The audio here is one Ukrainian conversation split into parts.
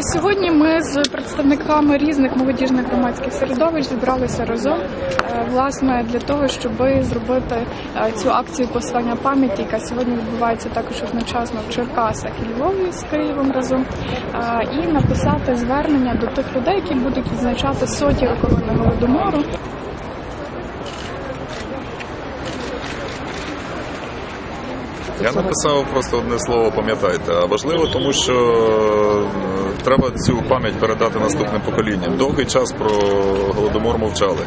Сьогодні ми з представниками різних молодіжних громадських середовищ зібралися разом е, власне для того, щоб зробити е, цю акцію послання пам'яті, яка сьогодні відбувається також одночасно в Черкасах і Львові з Києвом разом, е, і написати звернення до тих людей, які будуть відзначати соті роковини голодомору. Я написав просто одне слово, пам'ятайте. А важливо, тому що е, треба цю пам'ять передати наступним поколінням. Довгий час про голодомор мовчали,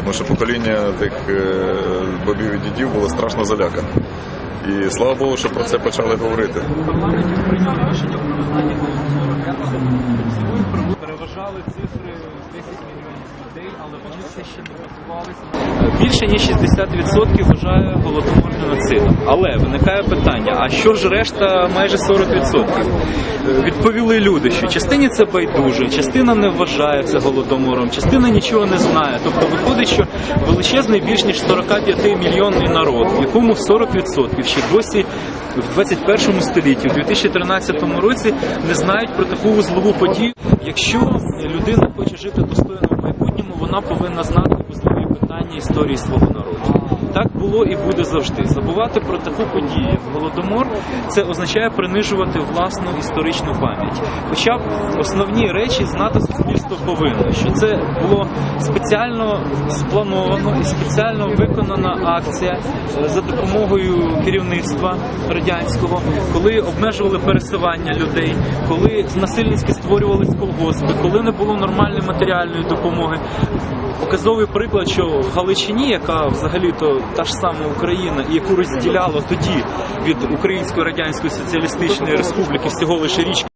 тому що покоління тих е, бабів і дідів було страшно залякане. І слава Богу, що про це почали говорити. парламенті прийняли рішення про визнання голодомору. Я Переважали цифри 10 мільйонів людей, але вони все ще не врахувалися. Більше ніж 60% вважає голодомор геноцидом. Але виникає питання: а що ж решта майже 40%? Е, Відповіли люди, що частині це байдуже, частина не вважає це голодомором, частина нічого не знає. Тобто виходить, що величезний більш ніж 45 мільйонний народ, в якому 40% ще досі в 21 столітті, у 2013 році, не знають про таку вузлову подію. Якщо людина хоче жити достойно в майбутньому, вона повинна знати важливі питання історії свого народу. Так було і буде завжди. Забувати про таку подію, як голодомор, це означає принижувати власну історичну пам'ять. Хоча б основні речі знати суспільство повинно, що це було спеціально сплановано і спеціально виконана акція е, за допомогою керівництва радянського, коли обмежували пересування людей, коли насильницьки створювались колгоспи, коли не було нормальної матеріальної допомоги. Показовий приклад, що в Галичині, яка взагалі-то та ж сама Україна, яку розділяло тоді від Української радянської соціалістичної республіки всього лише річки.